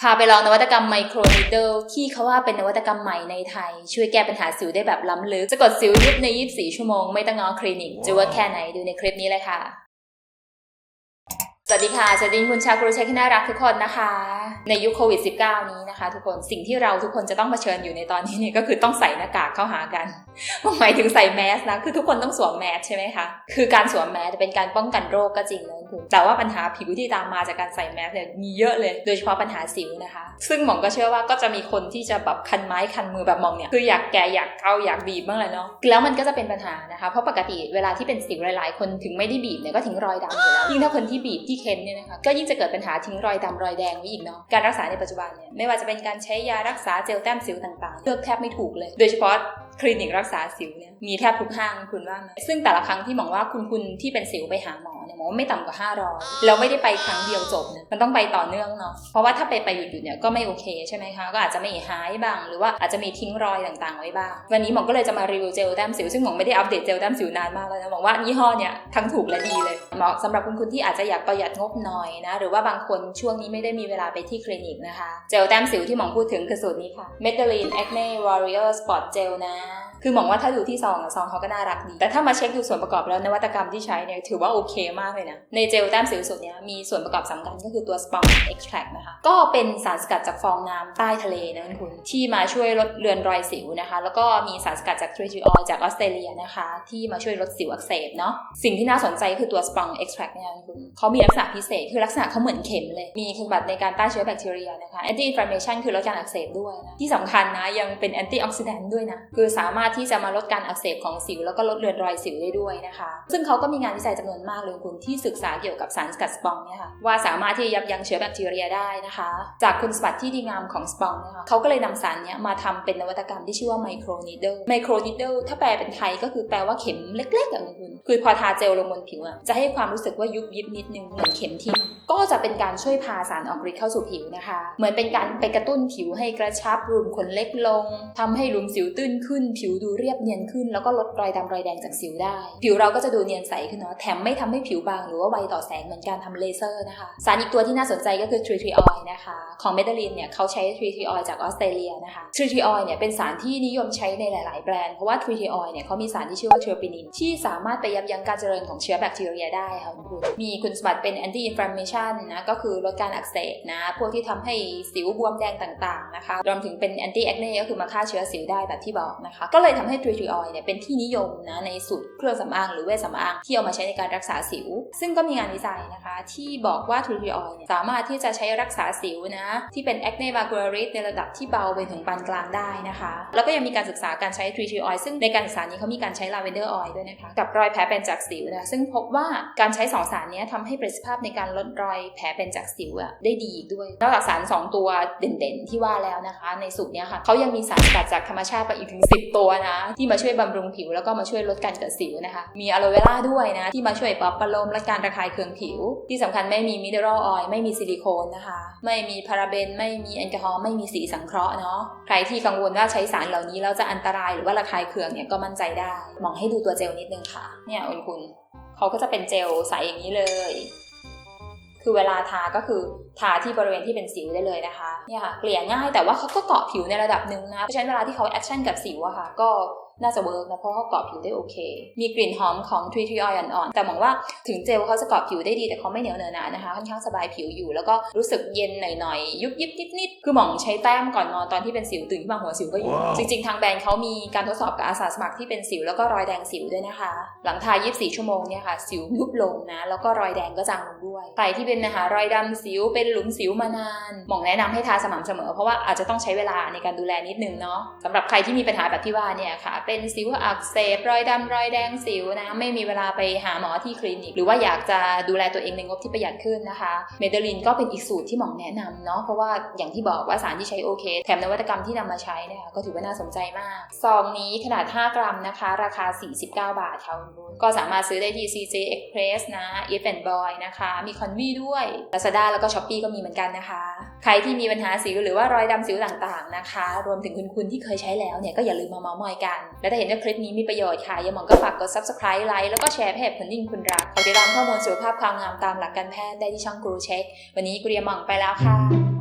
พาไปลองนวัตกรรมไมโครนิดเดิลที่เขาว่าเป็นนวัตกรรมใหม่ในไทย ช่วยแก้ปัญหาสิวได้แบบล้ำลึก จะกดสิวยุบใน 24 ชั่วโมง ไม่ต้องงอคลินิกจะว่าแค่ไหนดูในคลิปนี้เลยค่ะ สวัสดีค่ะสวัสดีคุณชาวกรุเชคที่น่ารักทุกคนนะคะ ในยุคโควิด -19 นี้นะคะ ทุกคนสิ่งที่เราทุกคนจะต้องเผชิญอยู่ในตอนนี้เนี่ยก็คือต้องใส่หน้ากากเข้าหากันหมายถึงใส่แมสนะคือทุกคนต้องสวมแมสใช่ไหมคะคือการสวมแมสจะเป็นการป้องกันโรคก็จริงนะคุณแต่ว่าปัญหาผิวที่ตามมาจากการใส่แมสเนี่ยมีเยอะเลย โดยเฉพาะปัญหาสิวนะคะ ซึ่งหมองก็เชื่อว่าก็จะมีคนที่จะแบบคันไม้คันมือแบบมองเนี่ยคืออยากแกะอยากเกาอยากบีบบ้างเลยเนาะแล้วมันก็จะเป็นปัญหานะคะ เพราะปกติเวลาที่เป็นสิวหลาย ๆ คนถึงไม่ได้บีบเนี่ยก็ทิ้งรอยดำอยู่แล้วยิ่งถ้าคนที่บีบที่เค้นเนี่ยนะคะก็ยิ่งจะเกิดปัญหาทิ้งรอยดำรอยแดงไว้อีกเนาะการรักษาในปัจจุบันเนี่ยไม่ว่าจะเป็นการใช้ยารักษาเจลแต้มสิวต่างๆเลือกแทบไม่ถูกเลย โดยเฉพาะคลินิกรักษาสิวเนี่ยมีแทบทุกห้างคุณว่าไหมซึ่งแต่ละครั้งที่หมองว่าคุณคุณที่เป็นสิวไปหาหมอเนี่ยหมองว่าไม่ต่ำกว่า 500แล้วไม่ได้ไปครั้งเดียวจบนะมันต้องไปต่อเนื่องเนาะเพราะว่าถ้าไปไปหยุดหยุดเนี่ยก็ไม่โอเคใช่ไหมคะก็อาจจะไม่หายบ้าง หรือว่าอาจจะมีทิ้งรอยต่างๆไว้บ้างวันนี้หมอก็เลยจะมารีวิวเจลแต้มสิวซึ่งหมอไม่ได้อัปเดตเจลแต้มสิวนานมากแล้วนะหมอว่ายี่ห้อเนี่ยทั้งถูกและดีเลยเหมาะสำหรับคุณคุณที่อาจจะอยากประหยัดงบหน่อยนะ หรือว่าบางคนช่วงนี้ไม่ได้มีเวลาไปที่คลินิกนะคะ เจลแต้มสิวที่หมองพูดถึงคือสูตรนี้ค่ะ Medellin Acne Warrior Spot Gel นะ คือหมองว่าถ้าดูที่ซองอะซองเขาก็น่ารักดี แต่ถ้ามาเช็คดูส่วนประกอบแล้วนวัตกรรมที่ใช้เนี่ยถือว่าโอเคมากเลยนะ ในเจลแต้มสิวสูตรนี้มีส่วนประกอบสำคัญก็คือตัว Sponge Extract นะคะ ก็เป็นสารสกัดจากฟองน้ำใต้ทะเลนะคุณที่มาช่วยลดเลือนรอยสิวนะคะ แล้วก็มีสารสกัดจากทริทิออยจากออสเตรเลียนะคะ ที่มาช่วยลดสิวอักเสบเนาะสิ่งที่น่าสนใจคือตัว Sponge Extract เนี่ยคุณเขามีลักษณะพิเศษ คือลักษณะเขาเหมือนเข็มเลย มีคุณสมบัติในการต้านเชื้อแบคทีเรียนะคะ anti inflammation คือลดการอักเสบด้วยนะที่สำคัญนะยังเป็น anti oxidant ด้วยนะคือสามารถที่จะมาลดการอักเสบของสิว แล้วก็ลดเลือนรอยสิวได้ด้วยนะคะ ซึ่งเขาก็มีงานวิจัยจำนวนมากเลยคุณที่ศึกษาเกี่ยวกับสารสกัดสปองเนี่ยค่ะว่าสามารถที่จะยับยั้งเชื้อแบคทีเรียได้นะคะ จากคุณสมบัติที่ดีงามของสปองเนี่ยค่ะเขาก็เลยนำสารเนี้ยมาทำเป็นนวัตกรรมที่ชื่อว่าไมโครนีดเดิลไมโครนีดเดิลถ้าแปลเป็นไทยก็คือแปลว่าเข็มเล็กๆอะคุณคือพอทาเจลลงบนผิวอะจะให้ความรู้สึกว่ายุบยิบนิดนึงเหมือนเข็มทิ่มก็จะเป็นการช่วยพาสารออกฤทธิ์เข้าสู่ผิวนะคะ เหมือนเป็นการไปกระตุ้นผิวให้กระชับรูมขนเล็กลงทำให้หลุมสิวตื้นขึ้น ผิวดูเรียบเนียนขึ้น แล้วก็ลดรอยดำรอยแดงจากสิวได้ ผิวเราก็จะดูเนียนใสขึ้นเนาะแถมไม่ทำให้ผิวบางหรือว่าไวต่อแสงเหมือนการทำเลเซอร์นะคะ สารอีกตัวที่น่าสนใจก็คือทรีทรีออยนะคะ ของเมดลินเนี่ยเขาใช้ทรีทรีออยจากออสเตรเลียนะคะทรีทรีออยเนี่ยเป็นสารที่นิยมใช้ในหลาย ๆ แบรนด์เพราะว่าทรีทรีออยเนี่ยเขามีสารที่ชื่อว่าเทอร์ปินินที่สามารถไปยับยั้งการเจริญของเชื้อแบคทีเรียได้ค่ะคุณมีคุณสมบัติเป็น anti inflammation นะก็คือลดการอักเสบนะ พวกที่ทำให้สิวบวมแดงต่างๆนะคะรวมถึงเป็น anti acne ก็คือมาฆ่าเชื้อสิวได้แบบที่บอกนะคะ ก็เลยทำให้ทรีทรีออยเนี่ยเป็นที่นิยมนะในสูตรเครื่องสำอางหรือเวชสำอางที่เอามาใช้ในการรักษาสิว ซึ่งก็มีงานวิจัยนะคะ ที่บอกว่าทรีทรีออยเนี่ยสามารถที่จะใช้รักษาสิวนะ ที่เป็น acne vulgaris ในระดับที่เบาไปถึงปานกลางได้นะคะ แล้วก็ยังมีการศึกษาการใช้ทรีทรีออยซึ่งในการศึกษานี้เขามีการใช้ลาเวนเดอร์ออยด้วยนะคะกับรอยแผลเป็นจากสิวนะซึ่งพบว่าการใช้สองสารนี้ทำให้ประสิทธิภาพในการลดรอยแผลเป็นจากสิวอะได้ดีอีกด้วย นอกจากสาร 2 ตัวเด่นๆ ที่ว่าแล้วนะคะ ในสูตรนี้ค่ะเขายังมีสารสกัดจากธรรมชาติไปอีกถึง 10 ตัวนะ ที่มาช่วยบำรุงผิวแล้วก็มาช่วยลดการเกิดสิวนะคะ มีอะโลเวล่าด้วยนะ ที่มาช่วยปรับประโลมและการระคายเคืองผิว ที่สำคัญไม่มีมิเนอรัลออยล์ไม่มีซิลิโคนนะคะ ไม่มีพาราเบน ไม่มีแอลกอฮอล์ไม่มีสีสังเคราะห์เนาะใครที่กังวลว่าใช้สารเหล่านี้แล้วจะอันตรายหรือว่าระคายเคืองเนี่ยก็มั่นใจได้มองให้ดูตัวเจลนิดนึงค่ะเนี่ยคุณคุณเขาก็จะเป็นเจลใสอย่างนี้เลย คือเวลาทาก็คือทาที่บริเวณที่เป็นสิวได้เลยนะคะเนี่ยค่ะเกลี่ยง่ายแต่ว่าเขาก็เกาะผิวในระดับหนึ่งนะเพราะฉะนั้นเวลาที่เขาแอคชั่นกับสิวอะค่ะก็ น่าจะเวิร์กนะเพราะเขาเกาะผิวได้โอเค มีกลิ่นหอมของทรีทรีออยอ่อนๆ แต่มองว่าถึงเจลเขาจะเกาะผิวได้ดีแต่เขาไม่เหนียวเหนอะหนานะคะ ค่อนข้างสบายผิวอยู่ แล้วก็รู้สึกเย็นหน่อยๆ ยุบยิบนิดๆ คือหมองใช้แต้มก่อนนอนตอนที่เป็นสิวตื่นขึ้นมาหัวสิวก็อยู่ว้าวจริงๆ ทางแบรนด์เขามีการทดสอบกับอาสาสมัครที่เป็นสิวแล้วก็รอยแดงสิวด้วยนะคะ หลังทา 24 ชั่วโมงเนี่ยค่ะสิวยุบลงนะ แล้วก็รอยแดงก็จางลงด้วยใครที่เป็นนะคะรอยดำสิวเป็นหลุมสิวมานานหมองแนะนำให้ทาสม่ำเสมอ เพราะว่าอาจจะต้องใช้เวลาในการดูแลนิดนึงเนาะสำหรับใครที่มีปัญหาแบบที่ว่าเนี่ยค่ะเป็นสิวอักเสบรอยดำรอยแดงสิวนะไม่มีเวลาไปหาหมอที่คลินิก หรือว่าอยากจะดูแลตัวเองในงบที่ประหยัดขึ้นนะคะ เมเดลินก็เป็นอีกสูตรที่หมองแนะนำเนาะเพราะว่าอย่างที่บอกว่าสารที่ใช้โอเค แถมนวัตกรรมที่นำมาใช้เนี่ยก็ถือว่าน่าสนใจมากซองนี้ขนาด 5 กรัมนะคะ ราคา 49 บาทค่ะคุณบุญก็สามารถซื้อได้ที่ CJ Express นะ e f and Boy นะคะ มีคอนวีด้วย Lazada แล้วก็ Shopee ก็มีเหมือนกันนะคะ ใครที่มีปัญหาสิวหรือว่ารอยดำสิวต่างๆนะคะ รวมถึงคุณคุณที่เคยใช้แล้วเนี่ยก็อย่าลืมมาเมาส์มอยกันและถ้าเห็นว่าคลิปนี้มีประโยชน์ค่ะอย่าหมองก็ฝากกด subscribe ไลค์แล้วก็แชร์ให้เพจคนยิ่งคุณรักขอติดตามข้อมูลสุขภาพความงามตามหลักการแพทย์ได้ที่ช่องกรูเช็ค วันนี้กุเรียหมองไปแล้วค่ะ